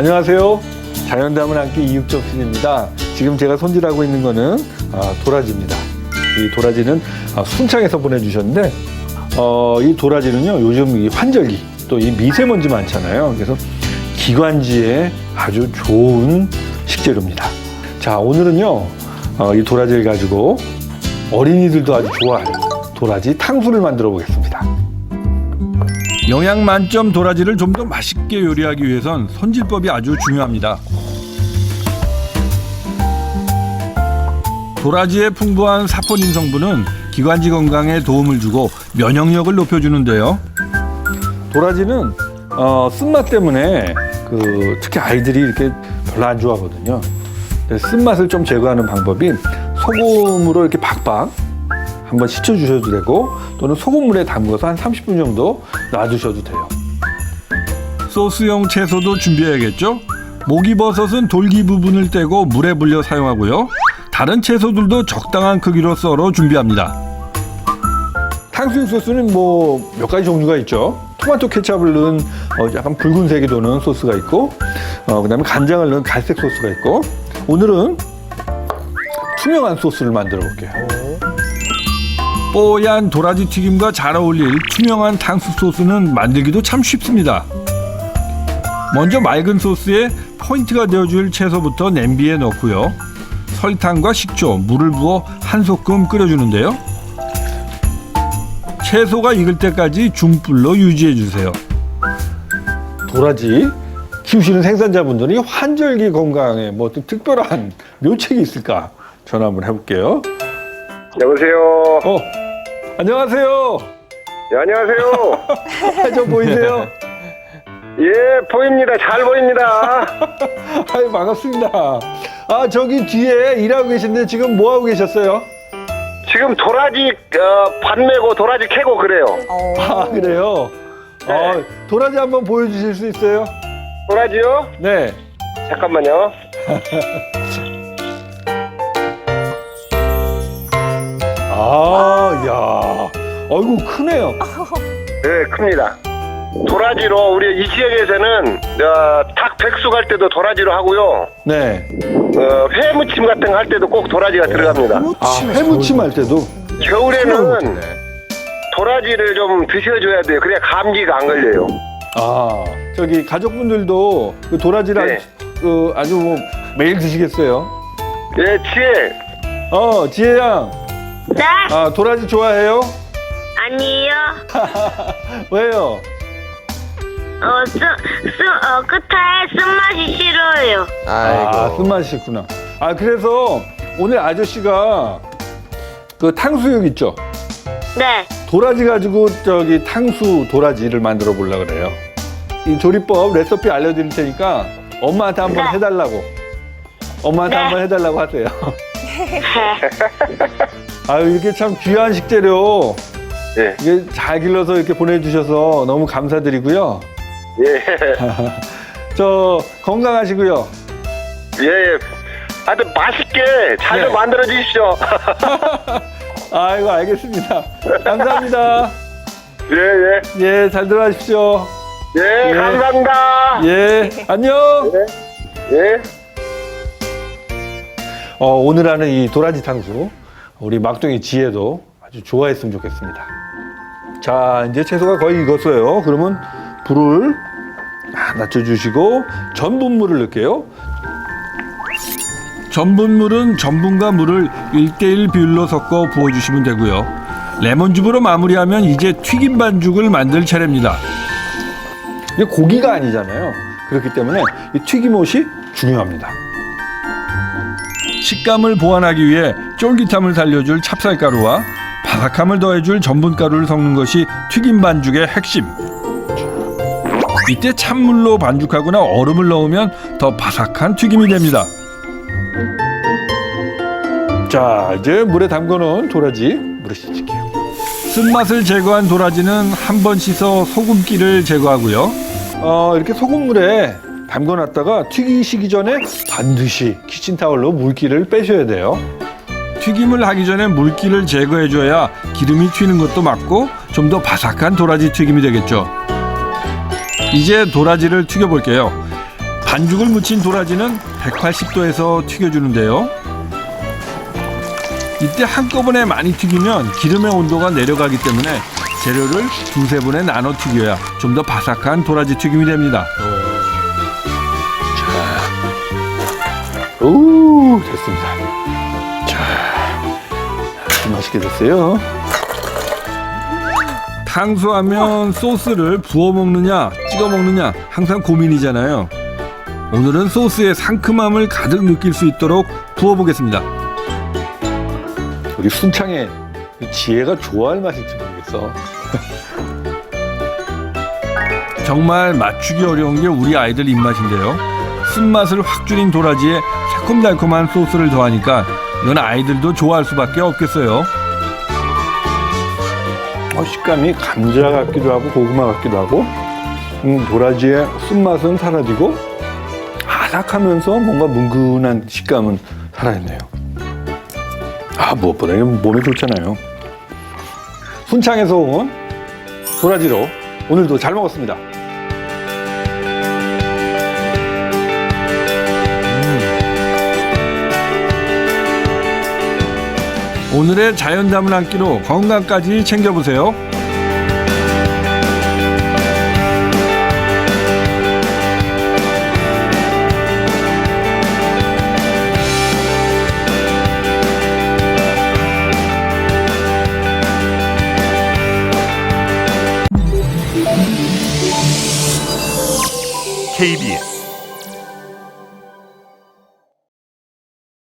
안녕하세요. 자연담을 함께 이육정 PD입니다. 지금 제가 손질하고 있는 거는 아, 도라지입니다. 이 도라지는 아, 순창에서 보내주셨는데 어, 이 도라지는요 요즘 이 환절기 또 이 미세먼지 많잖아요. 그래서 기관지에 아주 좋은 식재료입니다. 자 오늘은요 어, 이 도라지를 가지고 어린이들도 아주 좋아하는 도라지 탕수를 만들어 보겠습니다. 영양 만점 도라지를 좀 더 맛있게 요리하기 위해선 손질법이 아주 중요합니다. 도라지의 풍부한 사포닌 성분은 기관지 건강에 도움을 주고 면역력을 높여주는데요. 도라지는 어, 쓴맛 때문에 그 특히 아이들이 이렇게 별로 안 좋아하거든요. 쓴맛을 좀 제거하는 방법이 소금으로 이렇게 박박 한번 씻어 주셔도 되고 또는 소금물에 담궈서 한 30분 정도 놔두셔도 돼요. 소스용 채소도 준비해야겠죠? 목이버섯은 돌기 부분을 떼고 물에 불려 사용하고요. 다른 채소들도 적당한 크기로 썰어 준비합니다. 탕수육 소스는 뭐 몇 가지 종류가 있죠. 토마토 케찹을 넣은 어, 약간 붉은색이 도는 소스가 있고, 어, 그다음에 간장을 넣은 갈색 소스가 있고, 오늘은 투명한 소스를 만들어 볼게요. 뽀얀 도라지 튀김과 잘 어울릴 투명한 탕수 소스는 만들기도 참 쉽습니다. 먼저 맑은 소스에 포인트가 되어줄 채소부터 냄비에 넣고요. 설탕과 식초, 물을 부어 한 소끔 끓여주는데요. 채소가 익을 때까지 중불로 유지해 주세요. 도라지 키우시는 생산자분들이 환절기 건강에 뭐 특별한 묘책이 있을까 전화 한번 해볼게요. 여보세요. 어, 안녕하세요. 예, 안녕하세요. 아, 저 보이세요? 예, 보입니다. 잘 보입니다. 아유 반갑습니다. 아 저기 뒤에 일하고 계신데 지금 뭐 하고 계셨어요? 지금 도라지 어, 밭 메고 도라지 캐고 그래요. 아 그래요. 아, 도라지 한번 보여주실 수 있어요? 도라지요? 네. 잠깐만요. 아, 야, 어이구 크네요. 네, 큽니다. 도라지로 우리 이 지역에서는 어, 닭 백숙 할 때도 도라지로 하고요. 네. 어, 회무침 같은 거 할 때도 꼭 도라지가 들어갑니다. 아 회무침 할 때도. 겨울에는 도라지를 좀 드셔줘야 돼요. 그래야 감기가 안 걸려요. 아 저기 가족분들도 그 도라지를 네. 아주, 그 아주 뭐 매일 드시겠어요? 예, 지혜. 어 지혜 양, 네? 아 도라지 좋아해요? 아니요. 왜요? 어, 쓰, 쓰, 어, 끝에 쓴맛이 싫어요. 아 쓴맛이 있구나. 아 그래서 오늘 아저씨가 그 탕수육 있죠? 네. 도라지 가지고 저기 탕수 도라지를 만들어 보려 그래요. 이 조리법 레시피 알려드릴 테니까 엄마한테 한번 네. 해달라고. 엄마한테 네. 한번 해달라고 하세요. 아유 이렇게 참 귀한 식재료 예, 이게 잘 길러서 이렇게 보내주셔서 너무 감사드리고요. 예, 저 건강하시고요. 예, 예. 하여튼 맛있게 잘좀 네. 만들어 주십시오. 아이고 알겠습니다. 감사합니다. 예, 예. 예, 잘 들어가십시오. 예, 예. 감사합니다. 예, 안녕. 예. 어, 오늘 하는 이 도라지 탕수 우리 막둥이 지혜도 아주 좋아했으면 좋겠습니다. 자, 이제 채소가 거의 익었어요. 그러면 불을 아, 낮춰주시고 전분물을 넣을게요. 전분물은 전분과 물을 1대1 비율로 섞어 부어주시면 되고요. 레몬즙으로 마무리하면 이제 튀김 반죽을 만들 차례입니다. 이게 고기가 아니잖아요. 그렇기 때문에 이 튀김옷이 중요합니다. 식감을 보완하기 위해 쫄깃함을 살려줄 찹쌀가루와 바삭함을 더해줄 전분가루를 섞는 것이 튀김 반죽의 핵심. 이때 찬물로 반죽하거나 얼음을 넣으면 더 바삭한 튀김이 됩니다. 자, 이제 물에 담궈놓은 도라지 물에 씻을게요. 쓴맛을 제거한 도라지는 한 번 씻어 소금기를 제거하고요. 어, 이렇게 소금물에 담궈놨다가 튀기시기 전에 반드시 키친타월로 물기를 빼셔야 돼요. 튀김을 하기 전에 물기를 제거해줘야 기름이 튀는 것도 막고 좀 더 바삭한 도라지 튀김이 되겠죠. 이제 도라지를 튀겨볼게요. 반죽을 묻힌 도라지는 180도에서 튀겨주는데요. 이때 한꺼번에 많이 튀기면 기름의 온도가 내려가기 때문에 재료를 두세 번에 나눠 튀겨야 좀 더 바삭한 도라지 튀김이 됩니다. 오, 됐습니다. 자, 맛있게 됐어요. 탕수하면 소스를 부어 먹느냐 찍어 먹느냐 항상 고민이잖아요. 오늘은 소스의 상큼함을 가득 느낄 수 있도록 부어 보겠습니다. 우리 순창의 이 지혜가 좋아할 맛일지 모르겠어. 정말 맞추기 어려운 게 우리 아이들 입맛인데요. 쓴맛을 확 줄인 도라지에 새콤달콤한 소스를 더하니까 이건 아이들도 좋아할 수밖에 없겠어요. 어, 식감이 감자 같기도 하고 고구마 같기도 하고 음, 도라지의 쓴맛은 사라지고 아삭하면서 뭔가 뭉근한 식감은 살아있네요. 아 무엇보다 이건 몸에 좋잖아요. 순창에서 온 도라지로 오늘도 잘 먹었습니다. 오늘의 자연 담은 한 끼로 건강까지 챙겨보세요.